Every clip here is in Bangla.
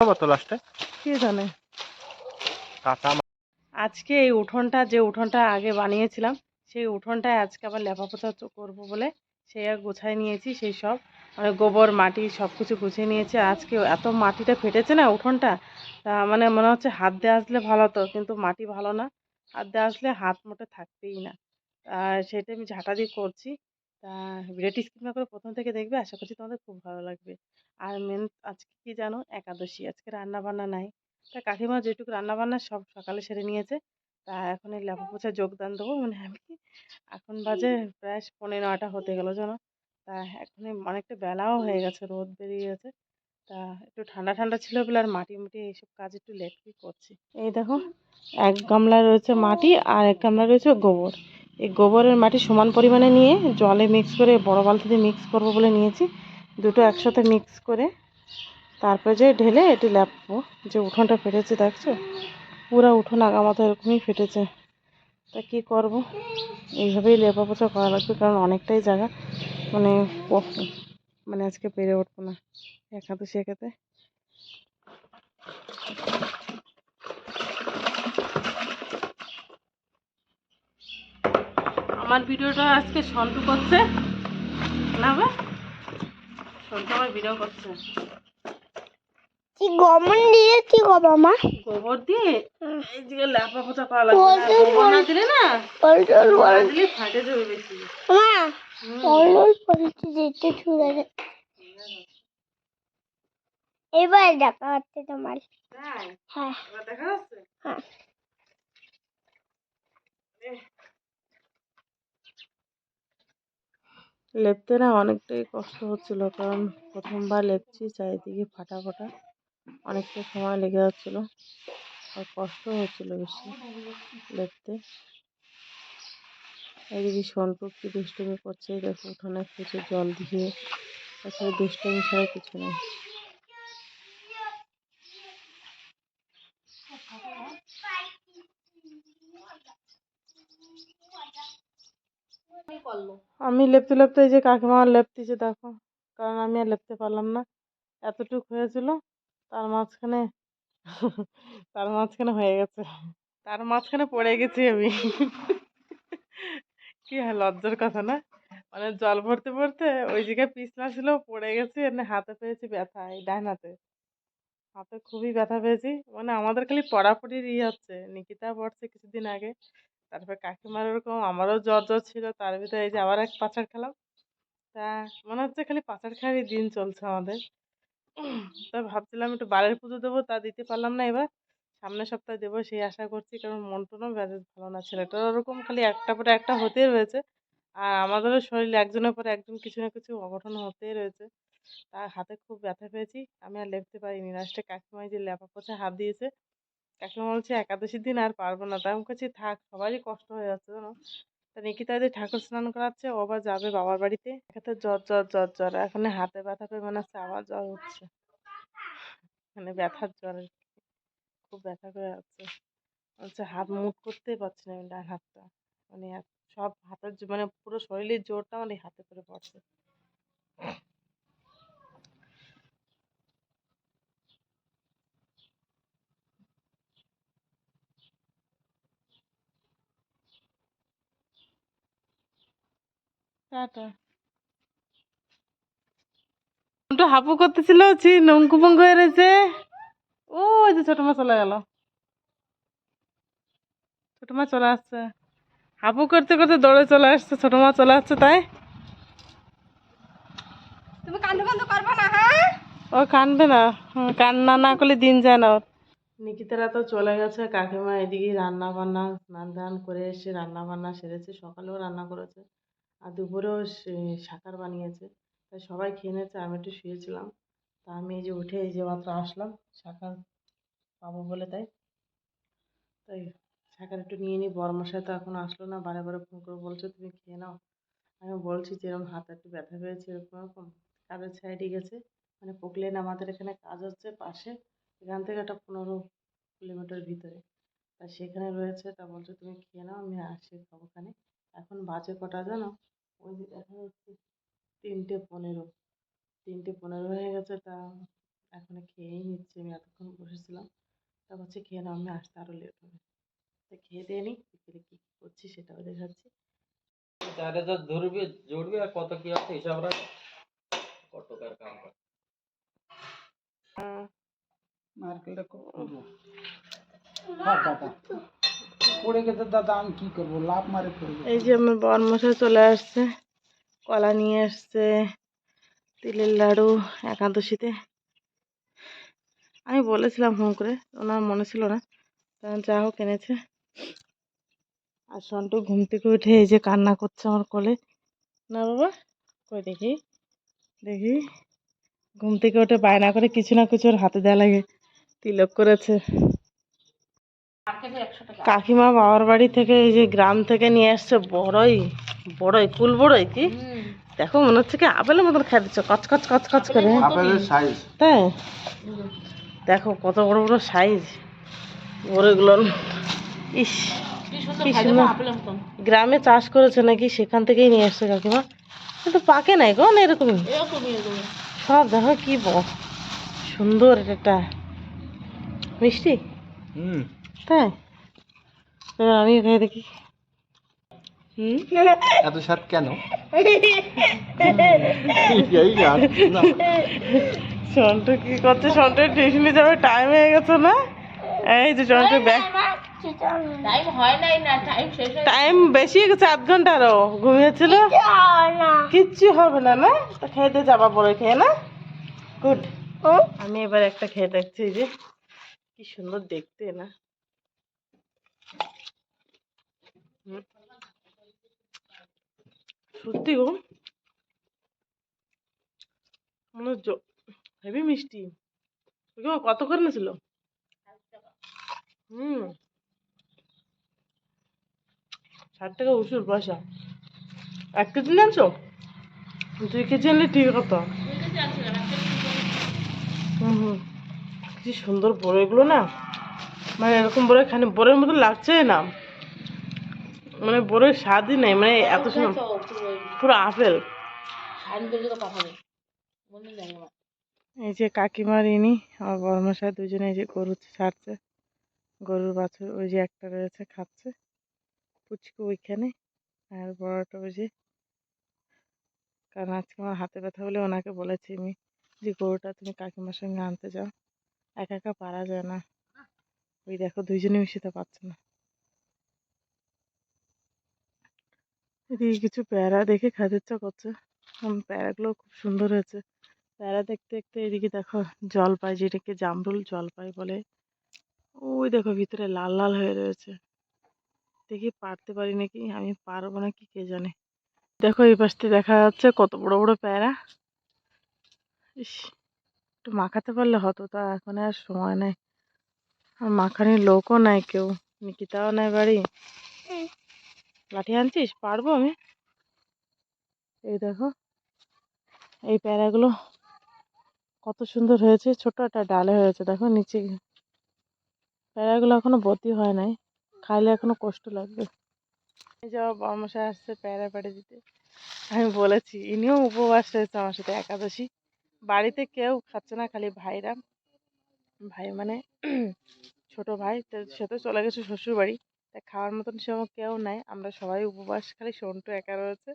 খাব লাস্টে কে জানে। কাঁচা আজকে এই উঠোনটা যে উঠোনটা আগে বানিয়েছিলাম সেই উঠোনটায় আজকে আবার লেপা চ- করব বলে সেই আর গোছায় নিয়েছি সেই সব। মানে গোবর মাটি সব কিছু গুছিয়ে নিয়েছি। আজকে এত মাটিটা ফেটেছে না উঠোনটা তা মানে মনে হচ্ছে হাত দিয়ে আসলে ভালো হতো কিন্তু মাটি ভালো না। হাত দিয়ে আসলে হাত মোটে থাকবেই না। আর সেটা আমি ঝাঁটা দিয়ে করছি। তা ভিডিওটি স্কিপ করে প্রথম থেকে দেখবে, আশা করছি তোমাদের খুব ভালো লাগবে। আর মেন আজকে কি জানো? একাদশী। আজকে রান্না বান্না নাই। তা কাকিমা যেটুকু রান্না বান্না সব সকালে সেরে নিয়েছে। তা এখন এই লেপা পোছা যোগদান দেবো মানে আমি। এখন বাজে প্রায় পনেরো নটা হতে গেলো জানো? তা এখন অনেকটা বেলাও হয়ে গেছে, রোদ বেরিয়ে গেছে। তা একটু ঠান্ডা ঠান্ডা ছিল বলে আর মাটি মুটি এইসব কাজ একটু লেটই করছি। এই দেখো, এক গামলা রয়েছে মাটি আর এক গামলা রয়েছে গোবর। এই গোবরের মাটি সমান পরিমাণে নিয়ে জলে মিক্স করে, বড় বালতিতে মিক্স করব বলে নিয়েছি। দুটো একসাথে মিক্স করে তারপরে যে ঢেলে এটি ল্যাপবো। যে উঠোনটা ফেটেছে, দেখছ? পুরো উঠোন আগামাথা এরকমই ফেটেছে। তা কী করব? এইভাবেই লেপা পোছা করা লাগবে, কারণ অনেকটাই জায়গা। মানে মানে আজকে পেরে উঠবো না। একাদশী একাতে। আমার ভিডিওটা আজকে সন্টু করছে। না বা? সন্টু আমার ভিডিও করছে। কি গমন দিয়ে কি গো গোবর দিয়ে? এই যে ল্যাপা পোছা করা লাগবে না। গোবর না দিলে না? দিলে ফাটে যাবে বেশি। মা যেতে ছুড়ে দে এবার দেখা হচ্ছে তোমার? হ্যাঁ। দেখা যাচ্ছে হ্যাঁ। লেপতে না অনেকটাই কষ্ট হচ্ছিল, কারণ প্রথমবার লেপছি, চারিদিকে ফাটা ফাটা, অনেকটা সময় লেগে যাচ্ছিল। আর কষ্ট হচ্ছিল বেশি লেপতে। এদিকে সন্তু কি দুষ্টুমি করছে, দেখো উঠোনে কিছু জল দিয়ে, তাছাড়া দুষ্টুমি ছাড়া কিছু নেই। আমি লেপতে লেপতে এই যে কাকিমা লেপতেছে দেখো। কারণ আমি আর লেপতে পারলাম না। এতটুক হয়েছিল, তার মাঝখানে তার মাঝখানে হয়ে গেছে। তার মাঝখানে পড়ে গেছি আমি। কি হয়, লজ্জার কথা না? মানে জল ভরতে ভরতে ওই জায়গায় পিছলা ছিল, পড়ে গেছি, এমনি হাতে পেয়েছি ব্যথা, এই ডান হাতে। হাতে খুবই ব্যথা পেয়েছি। মানে আমাদের খালি পড়াপড়ির ইয়ে হচ্ছে, নিকিতা পড়ছে কিছুদিন আগে। তারপরে কাকিমার ওরকম আমারও জ্বর জ্বর ছিল, তার ভিতরে এই যে আবার এক পাচার খেলাম। তা মনে হচ্ছে খালি পাচার খাওয়ারই দিন চলছে আমাদের। তা ভাবছিলাম একটু বারের পুজো দেবো, তা দিতে পারলাম না এবার। সামনের সপ্তাহে দেবো সেই আশা করছি, কারণ মন টনও মেজাজ ভালো না ছেলেটার ওরকম খালি একটা পরে একটা হতেই রয়েছে। আর আমাদেরও শরীরে একজনের পরে একজন কিছু না কিছু অঘটন হতেই রয়েছে। তার হাতে খুব ব্যথা পেয়েছি, আমি আর লেপতে পারিনি। লাস্টে কাকিমাই যে লেপা পোছা হাত দিয়েছে কাকিমা বলছে একাদশীর দিন আর পারব না। তাই আমি বলছি, থাক, সবারই কষ্ট হয়ে যাচ্ছে জানো? তা নিকিতা যে ঠাকুর স্নান করাচ্ছে, ও আবার যাবে বাবার বাড়িতে। একাতে জ্বর জ্বর জ্বর জ্বর। এখন হাতে ব্যথা পেয়ে মনে হচ্ছে আবার জ্বর হচ্ছে। মানে ব্যথার জ্বর। খুব ব্যথা করে যাচ্ছে। হচ্ছে হাত মুট করতেই পারছি না ডান হাতটা। মানে সব হাতের মানে পুরো শরীরের জোরটা এই হাতে করে পড়ছে। টাটা। হাপু করতেছিল ছি নঙ্কু পঙ্কু হয়ে রয়েছে ও ওই যে ছোট মা চলে গেল। ছোট মা চলে আসছে। হাপু করতে করতে দৌড়ে চলে আসছে ছোট মা চলে আসছে তাই। তুমি কান্দু কান্দু করবে না হ্যাঁ? ও কানবে না কান্না না করলে দিন যায় না ওর। নিকিতারা তো চলে গেছে কাকিমা এদিকে রান্না বান্না স্নান টান করে এসে রান্না বান্না সেরেছে সকালেও রান্না করেছে। আর দুপুরেও সে- শাকার বানিয়েছে। তাই সবাই খেয়ে নিয়েছে, আমি একটু শুয়েছিলাম। তা আমি এই যে উঠে এই যে মাত্র আসলাম শাকার পাবো বলে তাই। তাই শাকার একটু নিয়ে নিই বড়মশাই তো এখন আসলো না, বারে বারে ফোন করে বলছে, তুমি খেয়ে নাও। আমি বলছি যে এরকম হাতে একটু ব্যথা পেয়েছে, এরকম এরকম কাজের সাইডে গেছে। মানে পোকলেন আমাদের এখানে কাজ হচ্ছে পাশে, এখান থেকে একটা পনেরো কিলোমিটার ভিতরে। তা সেখানে রয়েছে, তা বলছে, তুমি খেয়ে নাও, আমি আসি ওখানে এখন বাজে কটা জানো? ওই যে দেখা যাচ্ছে তিনটে পনেরো। তিনটে পনেরো হয়ে গেছে তা এখন খেয়েই নিচ্ছি। আমি এতক্ষণ বসেছিলাম। তা হচ্ছে খেয়ে নাও আমি আসতে আরও লেট হবে। তা খেয়ে দিয়ে নিই বিকেলে কী কী করছি সেটাও দেখাচ্ছি। তাহলে তো ধরবে জুড়বি আর কত কি আছে হিসাব রাখ। কত টাকার কাম কর নারকেলটা পড়ে গেছে, দাদা, আমি কি করব? লাভ মারে পড়ে এই যে আমার বরমশাই চলে আসছে, কলা নিয়ে আসছে, তিলের লাড়ু, একাদশীতে। আমি বলেছিলাম ফোন করে, ওনার মনে ছিল না। যা হোক এনেছে। আর সন্টু ঘুম থেকে উঠে এই যে কান্না করছে আমার কোলে। না বাবা, কই দেখি? দেখি। ঘুম থেকে উঠে বায়না করে কিছু না কিছু ওর হাতে দেওয়া লাগে। তিলক করেছে। কাকিমা বাবার বাড়ি থেকে এই যে গ্রাম থেকে নিয়ে আসছে বড়ই বড়ই কুল বড়ই কি? দেখো মনে হচ্ছে কি আপেলের মতন খেয়ে দিচ্ছে কচ কচ কচ কচ করে তাই? দেখো কত বড় বড় সাইজ বড়গুলো ইস কি সুন্দর গ্রামে চাষ করেছে নাকি সেখান থেকেই নিয়ে আসছে কাকিমা। কিন্তু পাকে নাই গো না এরকমই? সব দেখো কি সুন্দর এটা। মিষ্টি? হুম। তাই? এবার আমি খাই দেখি। এত স্বাদ কেন। সন্টু কি করছে? সন্টু টিউশনে যাবে? টাইম হয়ে গেছে না? এই যে সন্টু ব্যাগ টাইম বেশি হয়ে গেছে আধ ঘণ্টা আরও। ঘুমিয়েছিল? কিচ্ছু হবে না না? তো খেতে যাবা পরে খেয়ে না? গুড আমি এবার একটা খেয়ে দেখছি যে। কি সুন্দর দেখতে না? সত্যি গো? মনে হচ্ছে হেভি মিষ্টি। কত করে নিয়েছিল হুম। ষাট টাকা উসুর পয়সা। এক কেজি আনছো দুই কেজি আনলে ঠিক হতো। হুম হুম। কি সুন্দর বড় এগুলো না? মানে এরকম বড় এখানে বড়ের মতো লাগছে না। মানে বড়ের স্বাদই নেই মানে এত সুন্দর। পুরো আপেল। এই যে কাকিমার ইনি আমার বর্মশাই দুজনে এই যে গরু ছাড়ছে। গরুর বাছুর ওই যে একটা রয়েছে খাচ্ছে। পুচকু ওইখানে আর বড়টা ওই যে কারণ আজকে আমার হাতে ব্যথা বলে ওনাকে বলেছি আমি যে গরুটা তুমি কাকিমার সঙ্গে আনতে যাও। একা একা পারা যায় না। ওই দেখো দুইজনে মিশিতে পারছে না। এদিকে কিছু প্যারা দেখে খেতে ইচ্ছা করছে। প্যারাগুলো খুব সুন্দর হয়েছে। প্যারা দেখতে দেখতে এদিকে দেখো জলপাই, যেটাকে জামরুল জলপাই বলে। ওই দেখো ভিতরে লাল লাল হয়ে রয়েছে। দেখি পারতে পারি নাকি? আমি পারব নাকি কে জানে? দেখো এই পাশতে দেখা যাচ্ছে কত বড় বড় প্যারা। ইস, একটু মাখাতে পারলে হতো, তা এখন আর সময় নেই। আর মাখানির লোকও নাই কেউ। নিকিতাও নাই বাড়ি। লাঠি আনছিস? পারব আমি? এই দেখো, এই প্যারাগুলো কত সুন্দর হয়েছে। ছোট একটা ডালে হয়েছে, দেখো নিচে। প্যারাগুলো এখনও বতি হয় নাই, খাইলে এখনও কষ্ট লাগবে। এই যে আমার আসছে প্যারা পেড়ে দিতে। আমি বলেছি, ইনিও উপবাস রয়েছে আমার সাথে একাদশী। বাড়িতে কেউ খাচ্ছে না, খালি ভাইরা। ভাই মানে ছোট ভাই সে তো চলে গেছে শ্বশুর বাড়ি খাওয়ার মতন সেরকম কেউ নাই। আমরা সবাই উপবাস খালি সন্টু একা রয়েছে।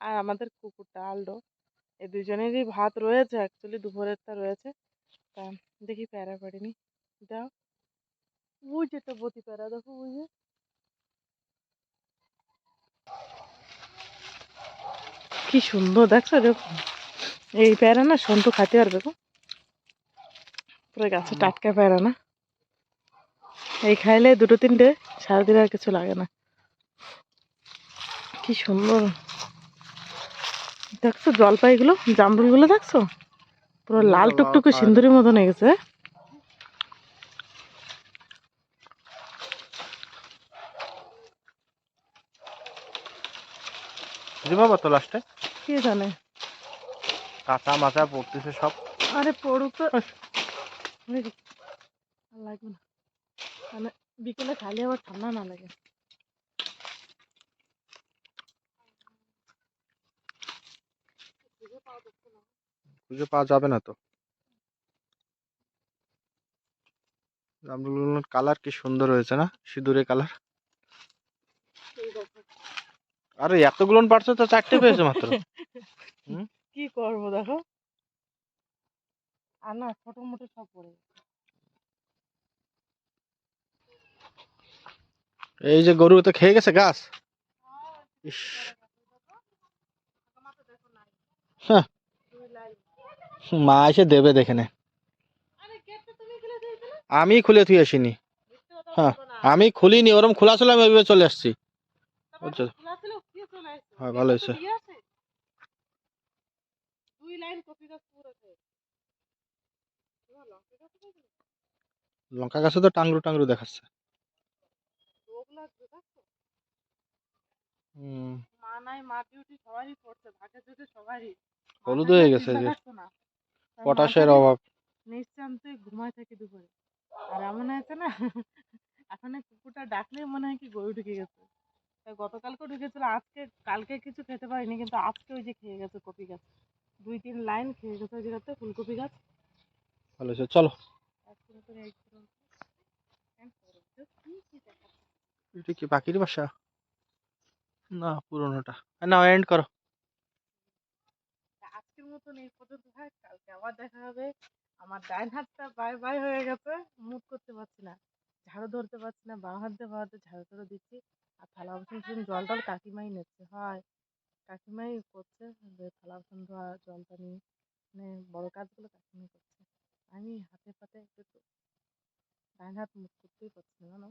আর আমাদের কুকুরটা আলডো এই দুজনেরই ভাত রয়েছে অ্যাকচুয়ালি দুপুরেরটা রয়েছে। তা দেখি প্যারা পারিনি দাও। ওই যে একটা বতি প্যারা দেখো ওই যে। কি সুন্দর দেখছ দেখো এই প্যারা না সন্টু খাতে পারবে গো। পুরো গাছে টাটকা প্যারা না। এই খাইলে দুটো তিনটে সারাদিন আর কিছু লাগে না। কি সুন্দর। দেখছ জলপাইগুলো জামরুলগুলো দেখছ? পুরো লাল টুকটুকে সিন্দুরের মতন হয়ে গেছে। দিবাবো তো লাস্টে কে জানে? কাঁচা মাচা পড়তেছে সব। আরে পড়ুক তো। লাগবে না। মানে বিকেলে খাইলে আবার ঠান্ডা না লাগে। খুঁজে পাওয়া যাবে না তো। কালার কি সুন্দর হয়েছে না? সিঁদুরে কালার। আরে এতগুলো পারছ তো চারটে পেয়েছে মাত্র। কি করব দেখো। আর না ছোট মোটো সব পড়ে এই যে গরু তো খেয়ে গেছে গাছ? ইস। হ্যাঁ। মা এসে দেবে দেখে নে। আমি খুলে থুই আসিনি। হ্যাঁ আমি খুলিনি ওরম খোলা ছিল আমি ওইভাবে চলে আসছি। হ্যাঁ, ভালো হয়েছে। লঙ্কা গাছে তো টাংরু টাংরু দেখাচ্ছে ওগুলা দেখাচ্ছো হুম মা নাই মা ডিউটি সবারই পড়ছে ভাগে যদি সবারই। হলুদ হয়ে গেছে যে। পটাশের অভাব। নিশ্চান্তে ঘুমায় থাকে দুপুরে। আর এমন হয়েছে না এখন কুকুরটা ডাকলেই মনে হয় কি গরু ঢুকে গেছে। তাই গতকালকেও ঢুকেছিল আজকে কালকে কিছু খেতে পারিনি কিন্তু আজকে ওই যে খেয়ে গেছে কপি গাছ। দুই তিন লাইন খেয়ে গেছে ওই জায়গাতে ফুলকপি গাছ। ভালো চলো। দেখাচ্ছে? এটা কি পাখির বাসা? না, পুরোনোটা। না এন্ড করো। আজকের মতন এই পর্যন্ত থাক। কালকে আবার দেখা হবে। আমার ডাইন হাতটা বাই বাই হয়ে গেছে। মুভ করতে পারছি না। ঝাড়ু ধরতে পারছি না। বাঁ হাত দিয়ে হাতে ঝাড়ু ধরে দিচ্ছি। আর থালা বাসন জল টল কাকিমাই নিচ্ছে। হয়! কাকিমাই করছে। যে থালা বাসন ধোয়া জল পানি মানে বড় কাজগুলো কাকিমাই করছে। আমি হাতে পাতে একটু ডাইন হাত মুখ করতেই পারছি না, জানো?